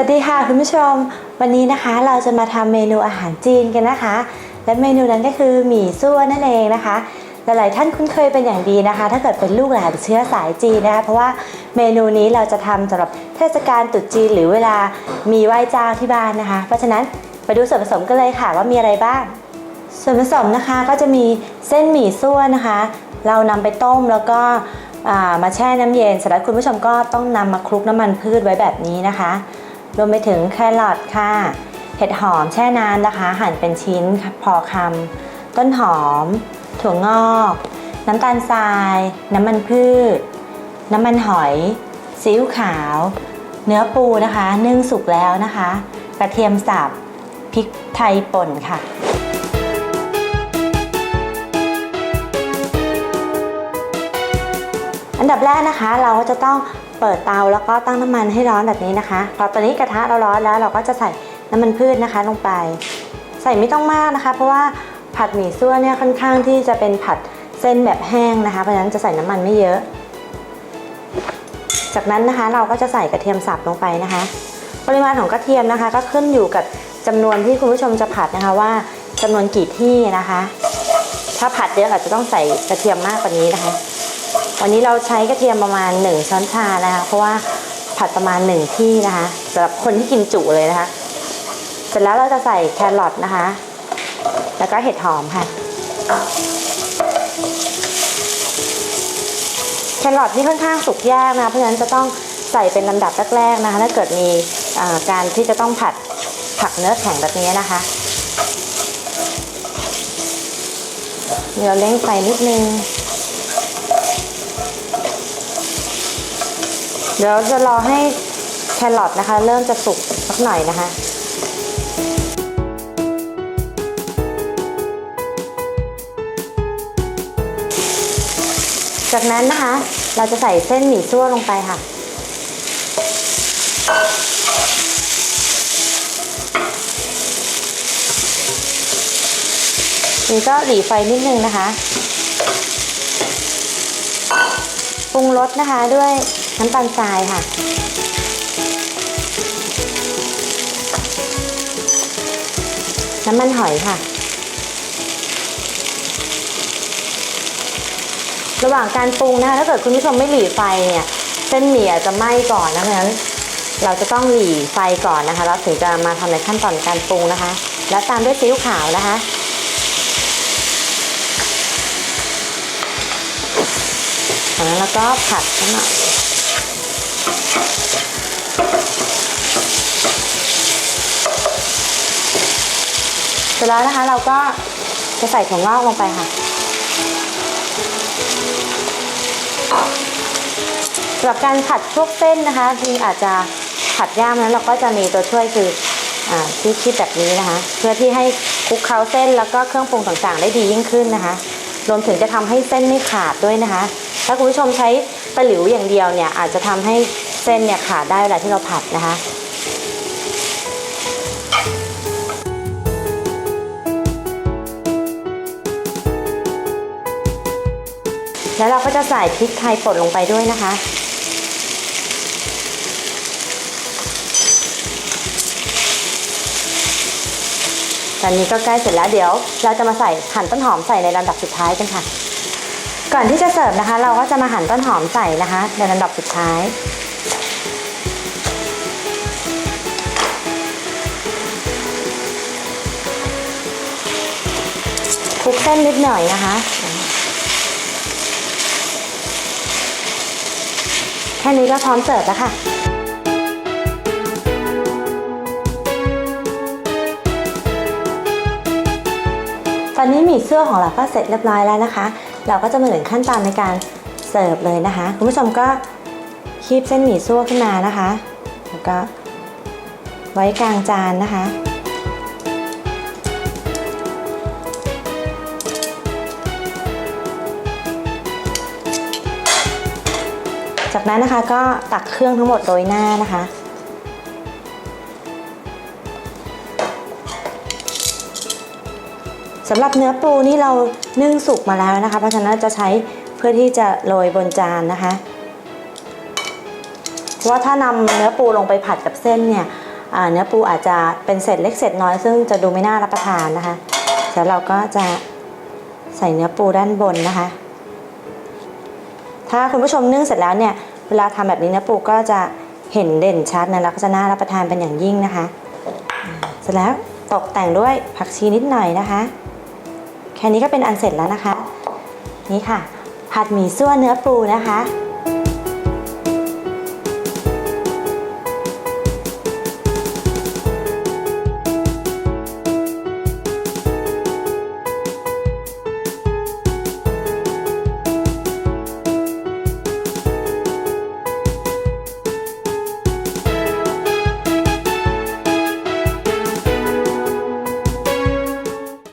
วัสดีค่ะคุณผู้ชม วันนี้นะคะเราจะมาทำเมนูอาหารจีนกันนะคะ และเมนูนั้นก็คือหมี่ซั่วนั่นเองนะคะหลายๆท่านคุ้นเคยเป็นอย่างดีนะคะ ถ้าเกิดเป็นลูกหลานเชื้อสายจีนนะคะเพราะว่าเมนูนี้เราจะทำสำหรับเทศกาลตรุษจีนหรือเวลามีไหว้เจ้าที่บ้านนะคะ เพราะฉะนั้นไปดูส่วนผสมกันเลยค่ะว่ามีอะไรบ้าง ส่วนผสมนะคะก็จะมีเส้นหมี่ซั่วนะคะ เรานำไปต้มแล้วก็มาแช่น้ำเย็นเสร็จแล้วคุณผู้ชมก็ต้องนำมาคลุกน้ำมันพืชไว้แบบนี้นะคะ รวมไปถึงแครอทค่ะ เห็ดหอมแช่น้ำนะคะ หั่นเป็นชิ้นพอคำต้นหอม ถั่วงอก น้ำตาลทราย น้ำมันพืช น้ำมันหอยซีอิ๊วขาว เนื้อปูนะคะ นึ่งสุกแล้วนะคะ กระเทียมสับพริกไทยป่นค่ะอันดับแรกนะคะเราก็จะต้อง เปิดเตาแล้วก็ตั้งน้ำมันให้ร้อนแบบนี้นะคะ พอตอนนี้กระทะเราร้อนแล้วเราก็จะใส่น้ำมันพืชนะคะลงไป ใส่ไม่ต้องมากนะคะ เพราะว่าผัดหมี่ซั่วเนี่ยค่อนข้างที่จะเป็นผัดเส้นแบบแห้งนะคะ เพราะฉะนั้นจะใส่น้ำมันไม่เยอะ จากนั้นนะคะเราก็จะใส่กระเทียมสับลงไปนะคะ ปริมาณของกระเทียมนะคะ ก็ขึ้นอยู่กับจำนวนที่คุณผู้ชมจะผัดนะคะว่าจำนวนกี่ที่นะคะ ถ้าผัดเยอะอาจจะต้องใส่กระเทียมมากกว่านี้นะคะ วันนี้เราใช้กระเทียมประมาณ 1 ช้อนชานะคะ เพราะว่าผัดประมาณ 1 ที่นะคะสำหรับคนที่กินจุเลยนะคะ เสร็จแล้วเราจะใส่แครอทนะคะ แล้วก็เห็ดหอมค่ะ แครอทนี่ค่อนข้างสุกยากนะคะเพราะฉะนั้นจะต้องใส่เป็นลำดับแรกๆนะคะ ถ้าเกิดมีการที่จะต้องผัดผักเนื้อแข็งแบบนี้นะคะเดี๋ยวเล้งไฟนิดนึง เดี๋ยวจะรอให้แครอทนะคะ เริ่มจะสุกสักหน่อยนะคะจากนั้นนะคะ เราจะใส่เส้นหมี่ซั่วลงไปค่ะ นี่ก็หลีไฟนิดนึงนะคะ ปรุงรสนะคะด้วย น้ำตาลทรายค่ะ น้ำมันหอยค่ะ ระหว่างการปรุงนะคะถ้าเกิดคุณผู้ชมไม่หลีไฟเนี่ยเส้นหมี่อาจจะไหม้ก่อนนะเพราะฉะนั้นเราจะต้องหลีไฟก่อนนะคะ แล้วถึงจะมาทำในขั้นตอนการปรุงนะคะ และตามด้วยซีอิ๊วขาวนะคะจากนั้นเราก็ผัดสักหน่อย เสร็จแล้วนะคะเราก็จะใส่ถั่วงอกลงไปค่ะ สำหรับการผัดพวกเส้นนะคะที่อาจจะผัดยากนั้นเราก็จะมีตัวช่วยคืออที่คิดแบบนี้นะคะ เพื่อที่ให้คลุกเคล้าเส้นแล้วก็เครื่องปรุงต่างๆ ได้ดียิ่งขึ้นนะคะ รวมถึงจะทำให้เส้นไม่ขาดด้วยนะคะ ถ้าคุณผู้ชมใช้ ตะหลิวอย่างเดียวเนี่ยอาจจะทำให้เส้นเนี่ยขาดได้เวลาที่เราผัดนะคะแล้วเราก็จะใส่พริกไทยป่นลงไปด้วยนะคะ ตอนนี้ก็ใกล้เสร็จแล้วเดี๋ยว เราจะมาใส่หั่นต้นหอมใส่ในลำดับสุดท้ายกันค่ะ ก่อนที่จะเสิร์ฟนะคะ เราก็จะมาหั่นต้นหอมใส่นะคะในลำดับสุดท้าย คลุกเส้นนิดหน่อยนะคะแค่นี้ก็พร้อมเสิร์ฟแล้วค่ะตอนนี้หมี่เสื้อของเราก็เสร็จเรียบร้อยแล้วนะคะ เราก็จะมาถึงขั้นตอนในการเสิร์ฟเลยนะคะ คุณผู้ชมก็คีบเส้นหมี่ซั่วขึ้นมานะคะ แล้วก็ไว้กลางจานนะคะ จากนั้นนะคะก็ตักเครื่องทั้งหมดโรยหน้านะคะ สำหรับเนื้อปูนี่เรานึ่งสุกมาแล้วนะคะ เพราะฉะนั้นจะใช้เพื่อที่จะโรยบนจานนะคะ เพราะว่าถ้านำเนื้อปูลงไปผัดกับเส้นเนี่ยเนื้อปูอาจจะเป็นเศษเล็กเศษน้อยซึ่งจะดูไม่น่ารับประทานนะคะแล้วเราก็จะใส่เนื้อปูด้านบนนะคะ ถ้าคุณผู้ชมนึ่งเสร็จแล้วเนี่ยเวลาทำแบบนี้เนื้อปูก็จะเห็นเด่นชัดนะแล้วก็จะน่ารับประทานเป็นอย่างยิ่งนะคะ เสร็จแล้วตกแต่งด้วยผักชีนิดหน่อยนะคะ แค่นี้ก็เป็นอันเสร็จแล้วนะคะ นี่ค่ะ ผัดหมี่ซั่วเนื้อปูนะคะ